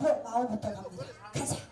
마포 마오부터 갑니다. 가자.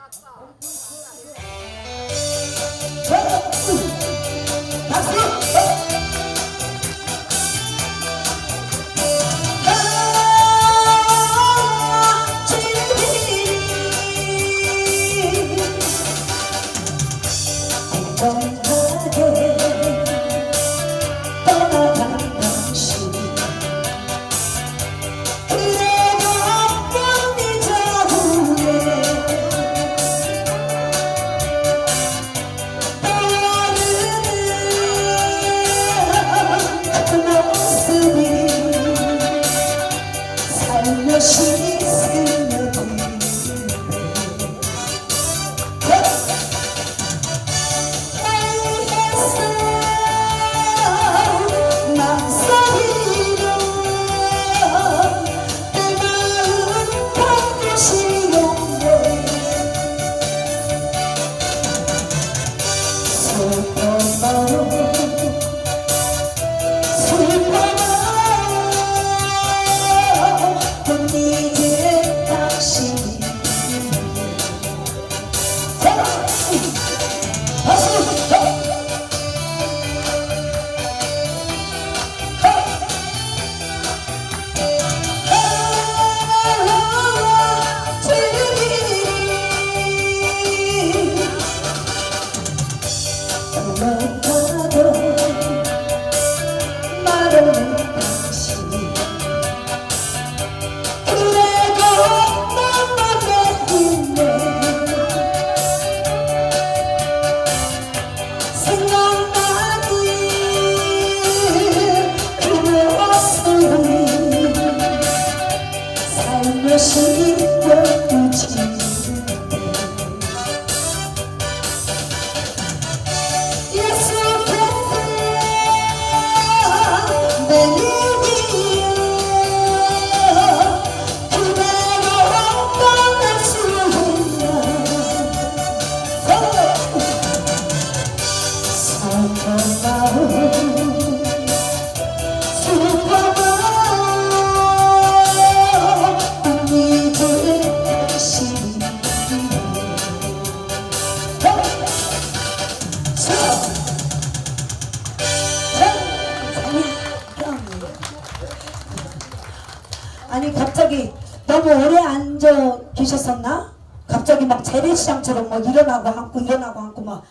아니 갑자기 너무 오래 앉아 계셨었나? 갑자기 막 재래시장처럼 뭐 일어나고 앉고 일어나고 앉고 막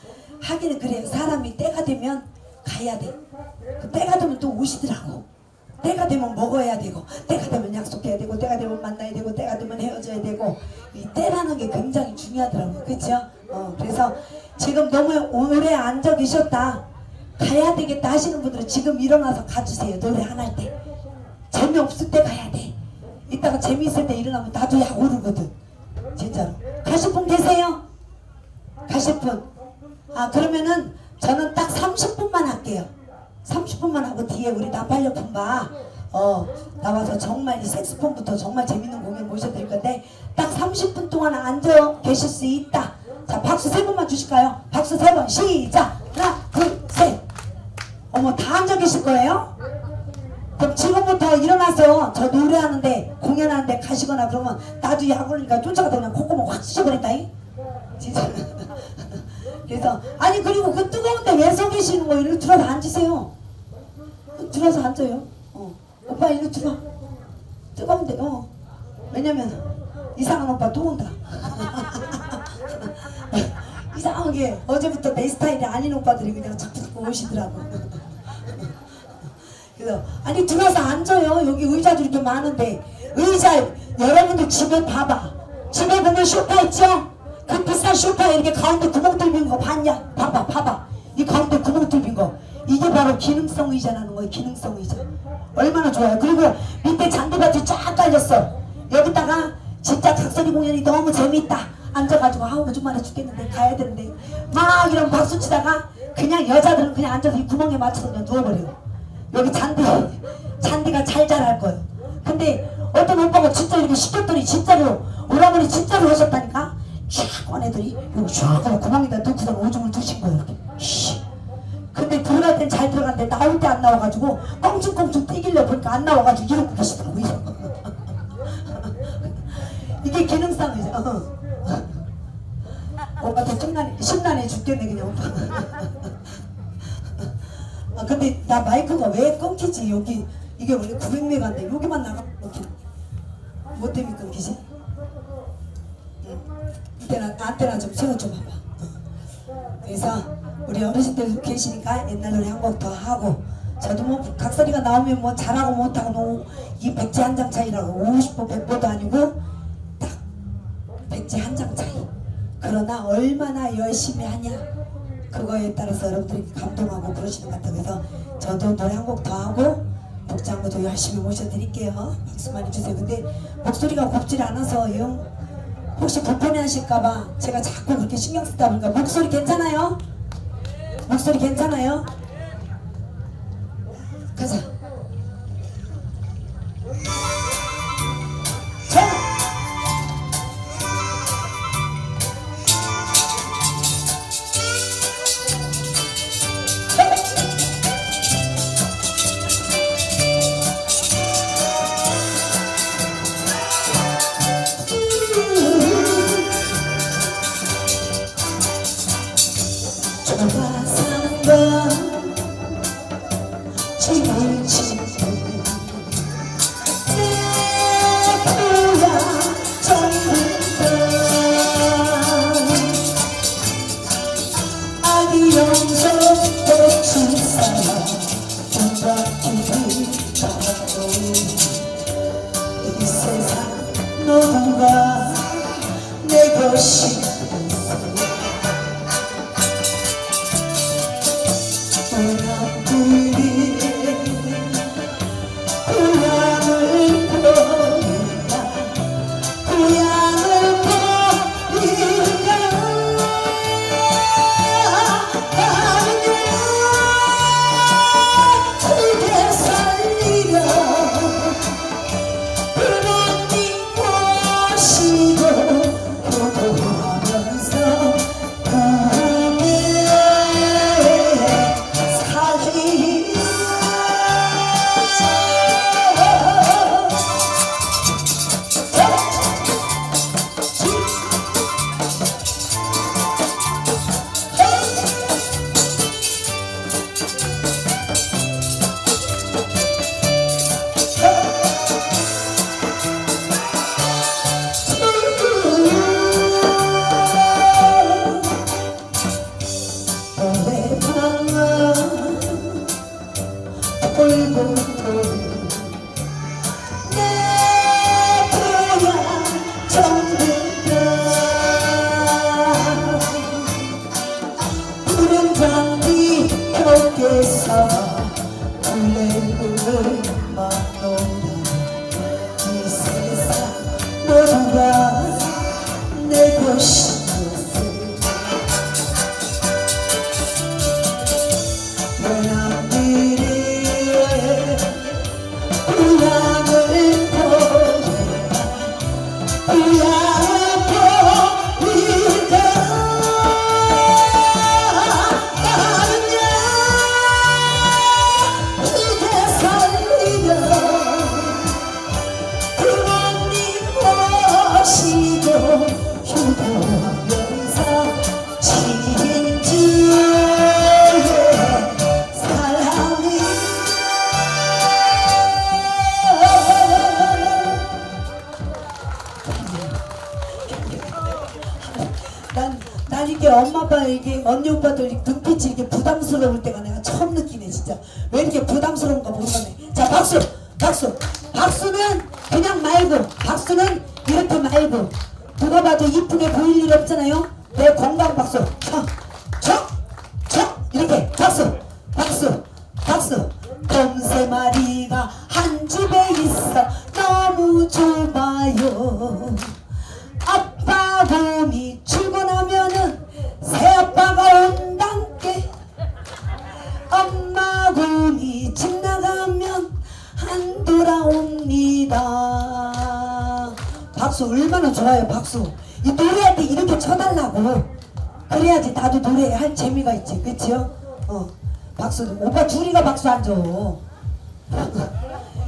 하기는 그래 사람이 때가 되면 가야 돼. 그 때가 되면 또 오시더라고. 때가 되면 먹어야 되고 때가 되면 약속해야 되고 때가 되면 만나야 되고 때가 되면 헤어져야 되고 이 때라는 게 굉장히 중요하더라고요. 그렇죠? 어, 그래서 지금 너무 오래 앉아 계셨다. 가야 되겠다 하시는 분들은 지금 일어나서 가주세요. 노래 안 할 때. 재미없을 때 가야 돼. 이따가 재미있을 때 일어나면 나도 약 오르거든. 진짜로. 가실 분 계세요? 가실 분? 아, 그러면은 저는 딱 30분만 할게요. 30분만 하고 뒤에 우리 나팔려품바 어, 나와서 정말 이 색스폰부터 정말 재밌는 공연 모셔 드릴 건데 딱 30분 동안 앉아 계실 수 있다. 자, 박수 세 번만 주실까요? 박수 세 번. 시작. 하나, 둘, 셋. 어머, 다 앉아 계실 거예요? 그럼 지금부터 일어나서 저 노래하는데 공연하는데 가시거나 그러면 나도 약 올리니까 쫓아가다 그냥 콧구멍 확 쑤셔버린다 잉? 진짜. 그래서 아니 그리고 그 뜨거운데 왜 서 계시는 거예요? 일로 들어서 앉으세요. 들어서 앉아요. 어. 오빠 일로 들어. 뜨거운데 어 왜냐면 이상한 오빠 또 온다. 이상하게 어제부터 내 스타일이 아닌 오빠들이 그냥 자꾸 자꾸 오시더라고 그래서 아니 들어서 앉아요. 여기 의자도 이렇게 많은데 의자 여러분들 집에 봐봐. 집에 보면 소파 있죠? 그 비싼 소파에 이렇게 가운데 구멍 뚫린 거 봤냐? 봐봐 봐봐. 이 가운데 구멍 뚫린 거. 이게 바로 기능성 의자라는 거예요. 기능성 의자. 얼마나 좋아요. 그리고 밑에 잔디밭이 쫙 깔렸어. 여기다가 진짜 각설이 공연이 너무 재밌다. 앉아가지고 아우 오줌마려 죽겠는데 가야 되는데 막 이런 박수 치다가 그냥 여자들은 그냥 앉아서 이 구멍에 맞춰서 그냥 누워버려. 여기 잔디 잔디가 잘 자랄 거예요. 근데 어떤 오빠가 진짜 이렇게 시켰더니 진짜로 오라버니 진짜로 하셨다니까 쫙 꺼내더니 여기 쫙 하고 구멍에다 넣고서 오줌을 두신 거예요. 이렇게. 씨. 근데 들어갈 땐 잘 들어갔는데 나올 때 안 나와가지고 껑충껑충 뛰길래 보니까 안 나와가지고 이러고 계시더라고요. 이게 기능성이죠. 어. 오빠 더 심란해, 심란해 죽겠네 그냥 오빠. 아 근데 나 마이크가 왜 끊기지 여기 이게 원래 900메가인데 여기만 나가 이렇게 뭐 때문에 끊기지? 응. 안테나 안테나 좀 세워 좀 봐봐. 어. 그래서 우리 어르신들 계시니까 옛날 노래 한 곡 더 하고 저도 뭐 각설이가 나오면 뭐 잘하고 못하고 뭐이 백지 한 장 차이라고 50보 100보도 아니고 딱 백지 한 장 차이. 그러나 얼마나 열심히 하냐 그거에 따라서 여러분들이 감동하고 그러시는 것 같아요. 그래서 저도 노래 한 곡 더 하고 복장부도 열심히 모셔드릴게요. 박수 많이 주세요. 근데 목소리가 곱질 않아서 영 혹시 불편해하실까봐 제가 자꾸 그렇게 신경 쓰다 보니까 목소리 괜찮아요? 목소리 괜찮아요? 사는 건 지금 지 난, 난 이게 엄마 아빠 이게 언니 오빠들 눈빛이 이게 부담스러울 때가 내가 처음 느끼네 진짜. 왜 이렇게 부담스러운가 모르겠네. 자 박수! 박수! 박수는 그냥 말고 박수는 이렇게 말고. 누가 봐도 이쁘게 보일 일 없잖아요? 내 건강 박수. 척 박수 오빠 안 줘.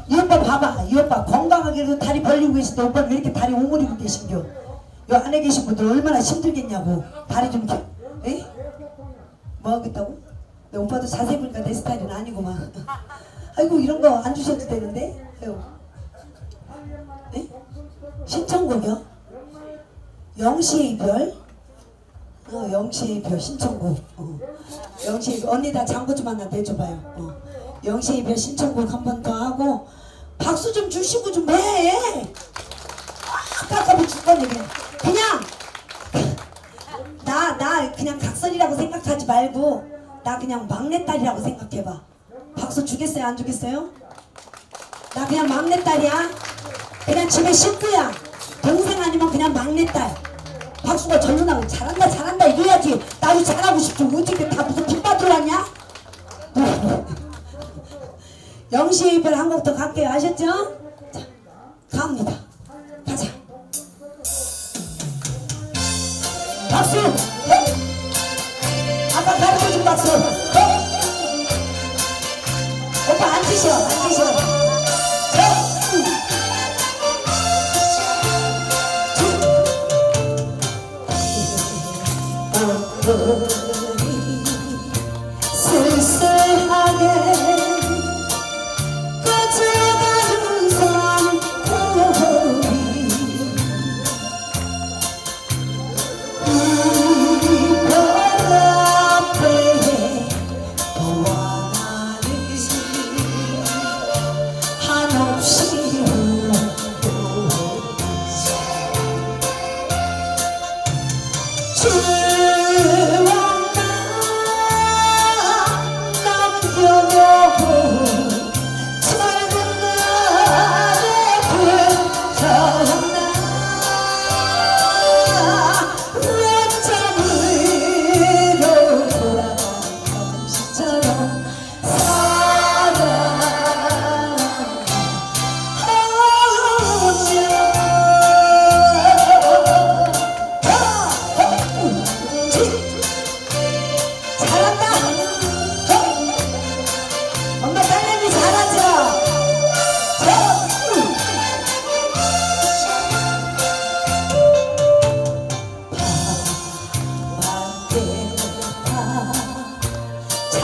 이 오빠 봐봐 이 오빠 건강하게도 다리 벌리고 계신데 오빠는 왜 이렇게 다리 오므리고 계신겨 요 안에 계신 분들 얼마나 힘들겠냐고 다리 좀 펴- 에? 뭐 하겠다고? 내 오빠도 자세히 보니까 내 스타일은 아니구만 아이고 이런 거 안 주셔도 되는데 아이고. 에? 신청곡이요? 영시의 별? 어, 영시의 별 신청곡. 어. 영시의 별. 언니 다 장구 좀 하나 내줘봐요. 어. 영시의 별 신청곡 한 번 더 하고 박수 좀 주시고 좀 해. 아까까지 죽겠네 그냥. 그냥. 나, 나 그냥 각설이라고 생각하지 말고 나 그냥 막내딸이라고 생각해봐. 박수 주겠어요? 안 주겠어요? 나 그냥 막내딸이야. 그냥 집에 식구야. 동생 아니면 그냥 막내딸 박수가 나고 잘한다 잘한다 이래야지 나도 잘하고 싶죠 어떻게 다 무슨 빚 받으러 왔냐? 영시의 별한곡더 갈게요 아셨죠?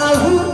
자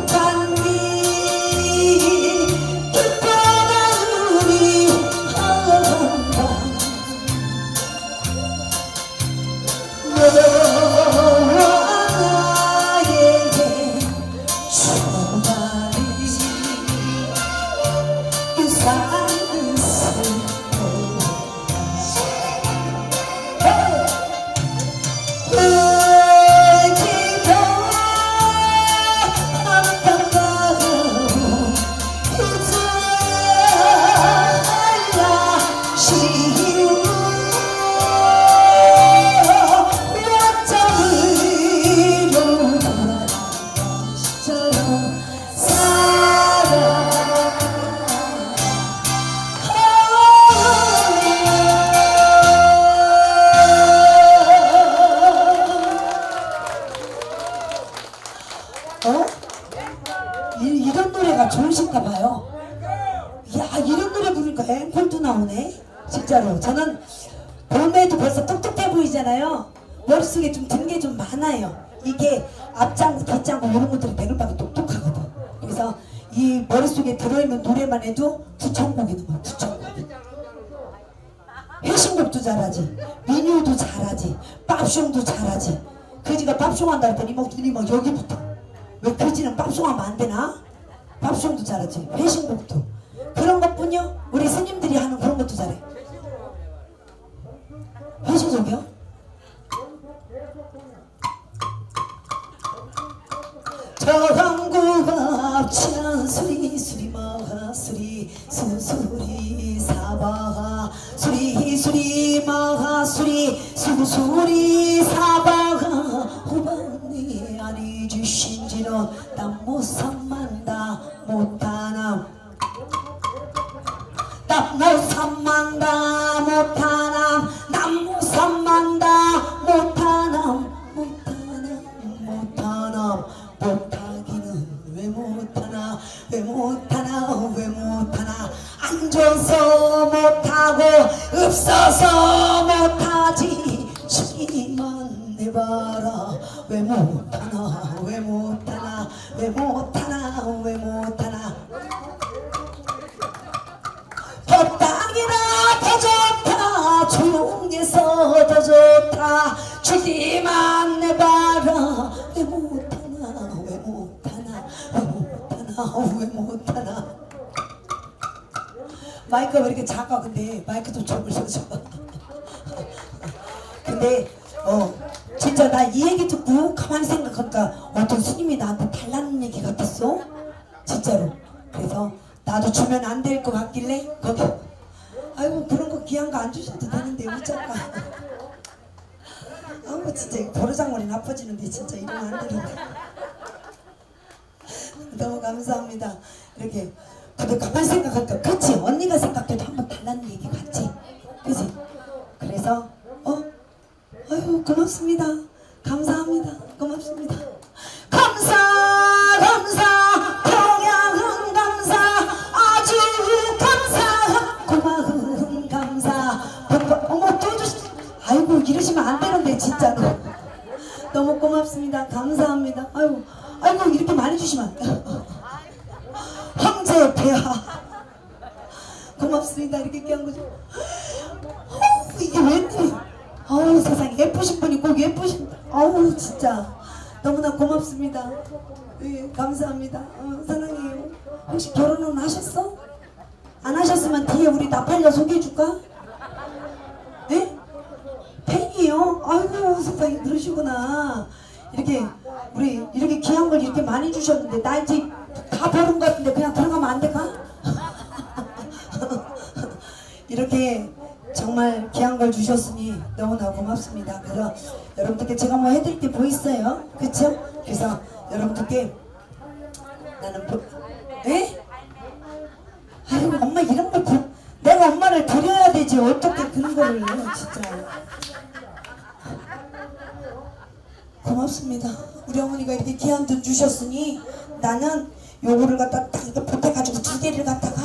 수리 수수리 사바하 수리 수리 마하 수리 수수리 왜 못하나? 마이크가 왜 이렇게 작아? 근데 마이크 좀 접으셔서. 근데 어 진짜 나 이 얘기 듣고 가만히 생각하니까 어떤 스님이 나한테 달라는 얘기 같았어? 진짜로. 그래서 나도 주면 안 될 것 같길래 거기. 아이고 그런 거 귀한 거 안 주셔도 되는데 어쩔까. 아우 진짜 버르장머리 나빠지는데 진짜 이러면 안 되는데 너무 감사합니다. 이렇게 근데 가만히 생각하니까 그치 언니가 생각해도 한번 달라는 얘기 같지? 그치 그래서 어? 아유 고맙습니다. 감사합니다. 고맙습니다. 감사 감사. 평양은 감사. 아주 감사. 고마운 감사. 복- 어머 또 주시 아이고 이러시면 안 되는데 진짜로. 너무 고맙습니다. 감사합니다. 아이고 이렇게 많이 주시면 안 돼요? 황제 폐하 고맙습니다. 이렇게 귀한 거죠. 어우, 이게 웬일이 아우 세상에. 예쁘신 분이 꼭 예쁘신 아우 진짜. 너무나 고맙습니다. 예, 감사합니다. 어, 사랑해요. 혹시 결혼은 하셨어? 안 하셨으면 뒤에 우리 나팔려 소개해줄까? 예? 팬이에요? 아이고 세상에. 그러시구나. 이렇게 우리 이렇게 귀한 걸 이렇게 많이 주셨는데 나 이제 다 버는 것 같은데 그냥 들어가면 안 될까? 이렇게 정말 귀한 걸 주셨으니 너무나 고맙습니다. 그래서 여러분들께 제가 뭐 해드릴 게 뭐 있어요? 그쵸? 그래서 여러분들께 나는 뭐, 에? 아유 엄마 이런 걸 부, 내가 엄마를 드려야 되지 어떻게 그런 거를 진짜 고맙습니다. 우리 어머니가 이렇게 돈 주셨으니 나는 요거를 갖다 딱 이렇게 보태가지고 두 개를 갖다가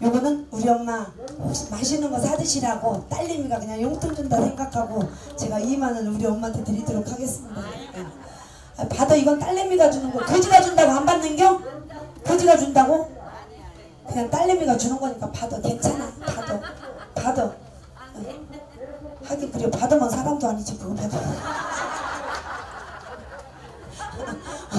요거는 우리 엄마 혹시 맛있는 거 사드시라고 딸내미가 그냥 용돈 준다 생각하고 제가 2만 원을 우리 엄마한테 드리도록 하겠습니다. 예. 아, 받아 이건 딸내미가 주는 거 거지가 준다고 안 받는겨? 거지가 준다고? 그냥 딸내미가 주는 거니까 받아 괜찮아 받아 받아 어. 하긴 그래 받으면 사람도 아니지 그거 받아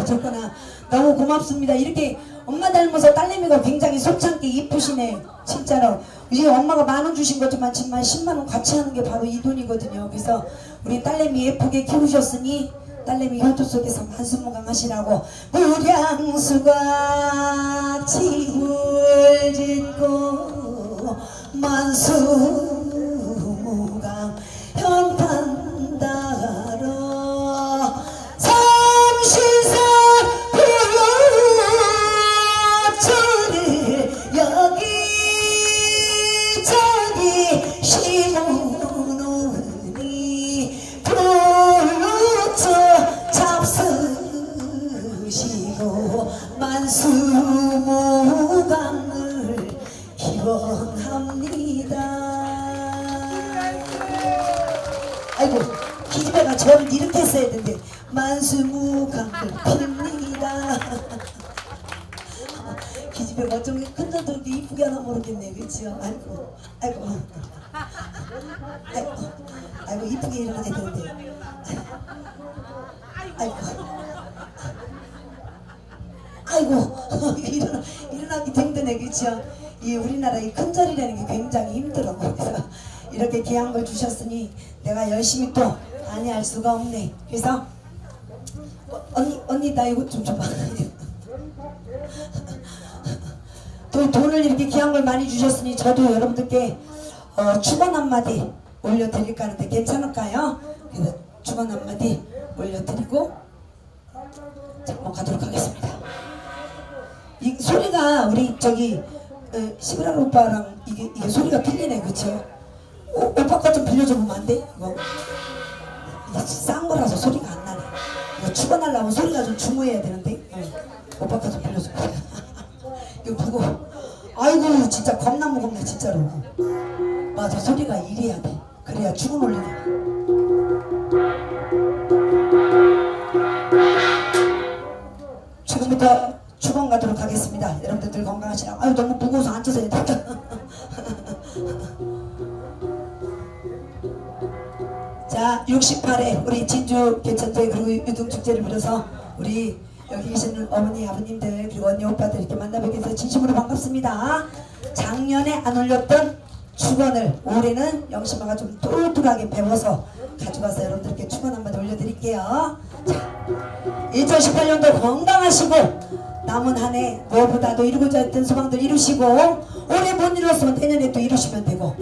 어쨌거나 너무 고맙습니다. 이렇게 엄마 닮아서 딸내미가 굉장히 솔창게 이쁘시네. 진짜로. 이제 엄마가 만 원 주신 거지만 정말 10만 원 같이 하는 게 바로 이 돈이거든요. 그래서 우리 딸내미 예쁘게 키우셨으니 딸내미 효도 속에서 만수무강 하시라고 무량수가 집을 짓고 만수 하나 모르겠네. 그치요 아이고 아이고 아이고 아이고 이쁘게 일어나야 되는데. 아이고. 아이고 일어나, 일어나기 힘드네 그치요 이 우리나라 이 큰절이라는 게 굉장히 힘들어 그래서 이렇게 귀한 걸 주셨으니 내가 열심히 또 안해할 수가 없네. 그래서 어, 언니 언니 나 이거 좀 줘봐 또 돈을 이렇게 귀한 걸 많이 주셨으니 저도 여러분들께 어, 축원 한마디 올려드릴까 하는데 괜찮을까요? 그래서 축원 한마디 올려드리고 잠깐 가도록 하겠습니다 이 소리가 우리 저기 어, 시브란 오빠랑 이게, 이게 소리가 들리네 그쵸? 오, 오빠 거 좀 빌려줘보면 안 돼? 이거 이게 싼 거라서 소리가 안 나네 이거 축원하려면 소리가 좀 중후해야 되는데 어, 오빠 거 좀 빌려줘 이거 보고 아이고 진짜 겁나 무겁네 진짜로. 맞아 소리가 이래야 돼. 그래야 축원 올리게. 지금부터 축원 가도록 하겠습니다. 여러분들 늘 건강하시라. 아유 너무 무거워서 앉아서 해야 자, 68회 우리 진주 개천대 그리고 유등축제를 빌어서 우리 여기 계시는 어머니 아버님들 그리고 언니 오빠들 이렇게 만나뵙게 돼서 진심으로 반갑습니다. 작년에 안 올렸던 축원을 올해는 영심아가 좀 똘똘하게 배워서 가져가서 여러분들께 축원 한번 올려드릴게요. 자, 2018년도 건강하시고 남은 한 해 무엇보다도 이루고자 했던 소망들 이루시고 올해 못 이뤘으면 내년에 또 이루시면 되고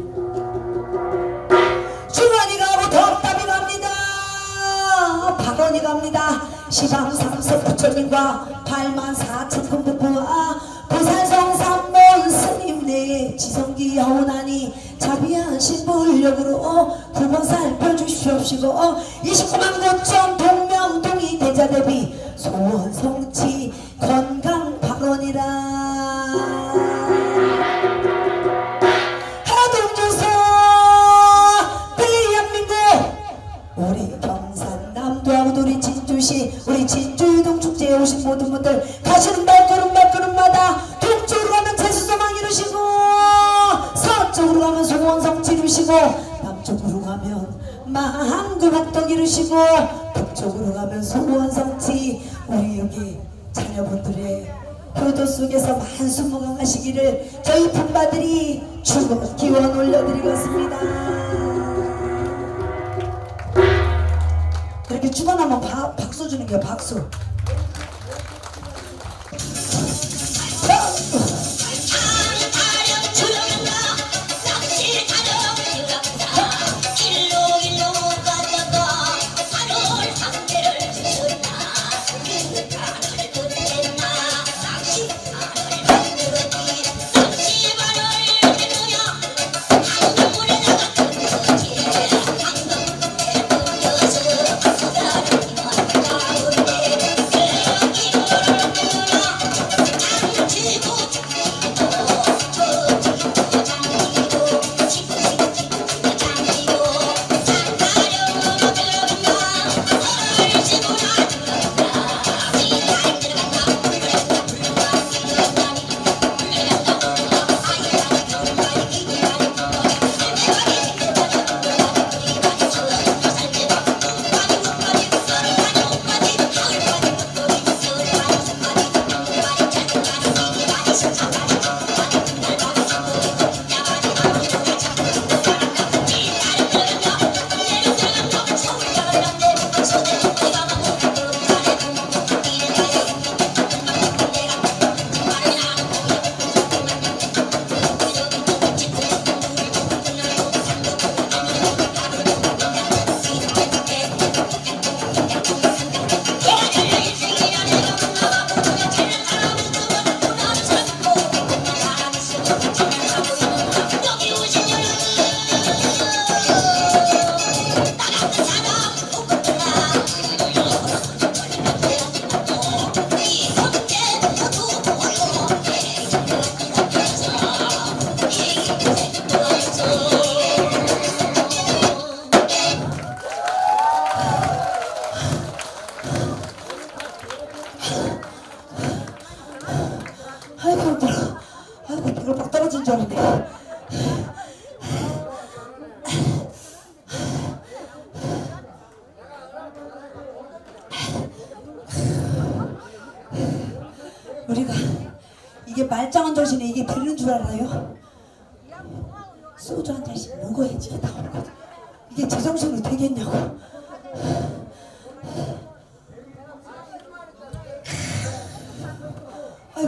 시방 삼섭 부처님과 8만 4천 금부부와 부산성 삼몬 스님네 지성기 여운하니 자비하신 불력으로 구번 살펴주시옵시고 29만 9천 동명동이 대자 대비 소원 성취 건강 오신 모든 분들 가시는 발걸음 발걸음마다 동쪽으로 가면 제수소망 이루시고 서쪽으로 가면 소원성치 이루시고 남쪽으로 가면 마한구박덕 이루시고 북쪽으로 가면 소원성치 우리 여기 자녀분들의 효도 속에서 만수무강하시기를 저희 품바들이 축원 기원 올려드리겠습니다. 축원하면 바- 박수 주는 게 박수.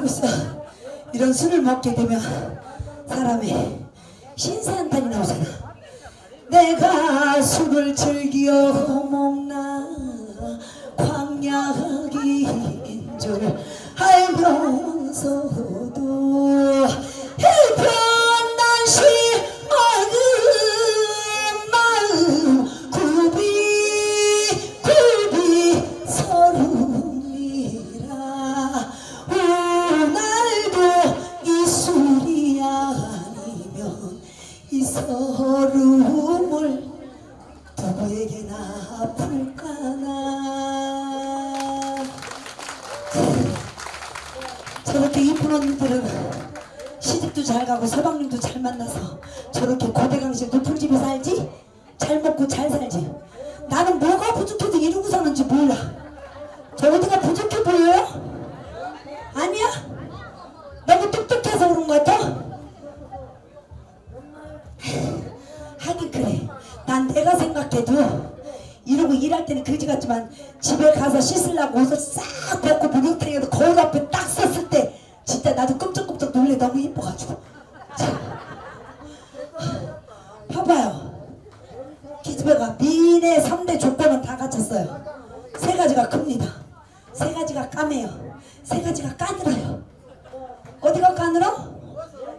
싸 이런 술을 먹게 되면 사람이 신세한탄이 나오잖아. 내가 술을 즐겨 먹나 집에 살지? 잘 먹고 잘 살지? 나는 뭐가 부족해서 이러고 사는지 몰라. 저 어디가 부족해 보여요? 아니야? 너무 똑똑해서 그런 것 같아? 하긴 그래. 난 내가 생각해도 이러고 일할 때는 그지 같지만 집에 가서 씻으려고 옷을 싹 벗고 목욕탕에도 거울 앞에 딱 섰을 때 진짜 나도 끔찍끔찍 놀래 너무 이뻐가지고. 참. 봐봐요. 기집애가 미인의 3대 조건은 다 갖췄어요. 세 가지가 큽니다. 세 가지가 까매요. 세 가지가 까늘어요. 어디가 까늘어?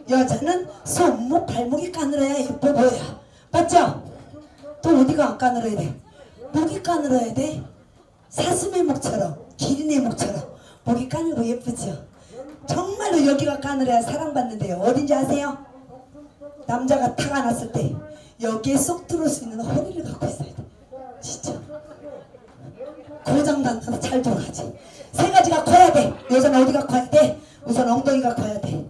여자는 손목, 발목이 까늘어야 예뻐 보여요. 맞죠? 또 어디가 안 까늘어야 돼? 목이 까늘어야 돼. 사슴의 목처럼, 기린의 목처럼 목이 까늘고 예쁘죠? 정말로 여기가 까늘어야 사랑받는데요. 어딘지 아세요? 남자가 타가 났을 때 여기에 쏙 들어올 수 있는 허리를 갖고 있어야 돼. 진짜. 고장난다도 잘 돌아가지. 세 가지가 커야 돼. 여자는 어디가 커야 돼? 우선 엉덩이가 커야 돼.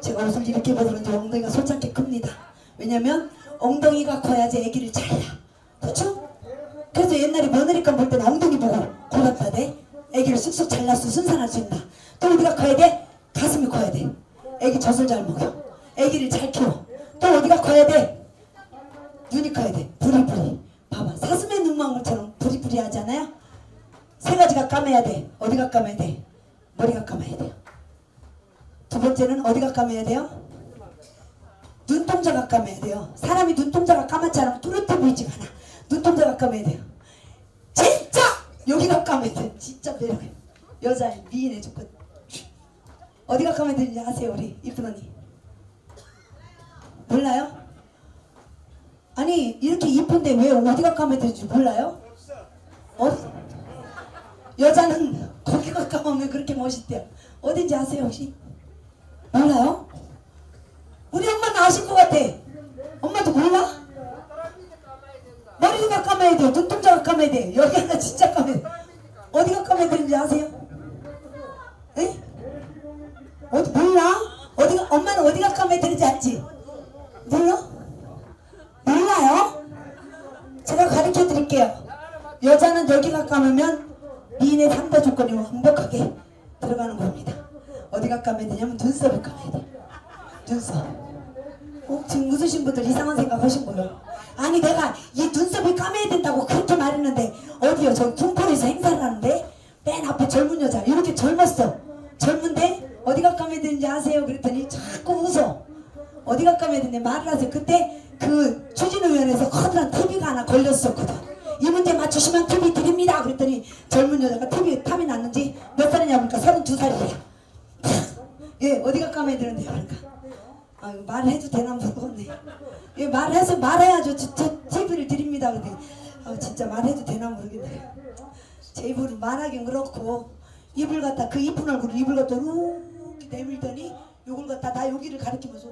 제가 옷을 이렇게 입어서는지 엉덩이가 솔직히 큽니다. 왜냐면 엉덩이가 커야지 아기를 잘라. 그렇죠? 그래서 옛날에 며느리감 볼 때는 엉덩이 보고 돼. 아기를 쑥쑥 잘라서 순산할 수 있다. 또 어디가 커야 돼? 가슴이 커야 돼. 아기 젖을 잘 먹여. 아기를 잘 키워. 또 어디가 커야 돼? 눈이 커야 돼. 부리부리. 봐봐. 사슴의 눈망울처럼 부리부리 하잖아요? 세 가지가 까매야 돼. 어디가 까매야 돼? 머리가 까매야 돼요. 두 번째는 어디가 까매야 돼요? 눈동자가 까매야 돼요. 사람이 눈동자가 까맣지 않으면 뚜렷해 보이지가 않아. 눈동자가 까매야 돼요. 진짜 여기가 까매야 돼. 진짜 매력해. 여자의 미인의 조건. 어디가 까매야 되는지 아세요 우리 이쁜 언니? 몰라요? 아니 이렇게 이쁜데 왜 어디가 까매야 되는지 몰라요? 어디? 여자는 거기가 까매면 그렇게 멋있대요. 어딘지 아세요 혹시? 몰라요? 우리 엄마는 아실 것 같아. 엄마도 몰라? 머리가 까매야 돼. 눈동자가 까매야 돼. 여기 하나 진짜 까매. 어디가 까매야 되는지 아세요? 에? 어디 몰라? 어디가 엄마는 어디가 까매야 되는지 알지? 몰라? 몰라요? 제가 가르쳐 드릴게요. 여자는 여기가 감으면 미인의 3대 조건이 완벽하게 들어가는 겁니다. 어디가 감아야 되냐면 눈썹을 감아야 돼. 눈썹. 어, 지금 웃으신 분들 이상한 생각 하신 거예요. 아니 내가 이 눈썹을 감아야 된다고 그렇게 말했는데 어디요? 저 군포에서 행사를 하는데 맨 앞에 젊은 여자 이렇게 젊었어. 젊은데 어디가 감아야 되는지 아세요? 그랬더니 자꾸 웃어. 어디가 감아야 되는데 말을 하세요. 그때 그 추진위원회에서 커다란 TV가 하나 걸렸었거든. 이 문제 맞추시면 TV 드립니다. 그랬더니 젊은 여자가 TV 탑이 났는지 몇 살이냐 보니까 32살이야. 예, 어디가 감아야 되는데요? 그러니까. 아, 말해도 되나 모르겠네. 예, 말해서 말해야죠. 저, 저 TV를 드립니다. 근데 아, 진짜 말해도 되나 모르겠네. 제 입으로 말하긴 그렇고 입을 갖다 그 이쁜 얼굴 입을 갖다 이렇게 내밀더니 요걸 갖다 나 여기를 가리키면서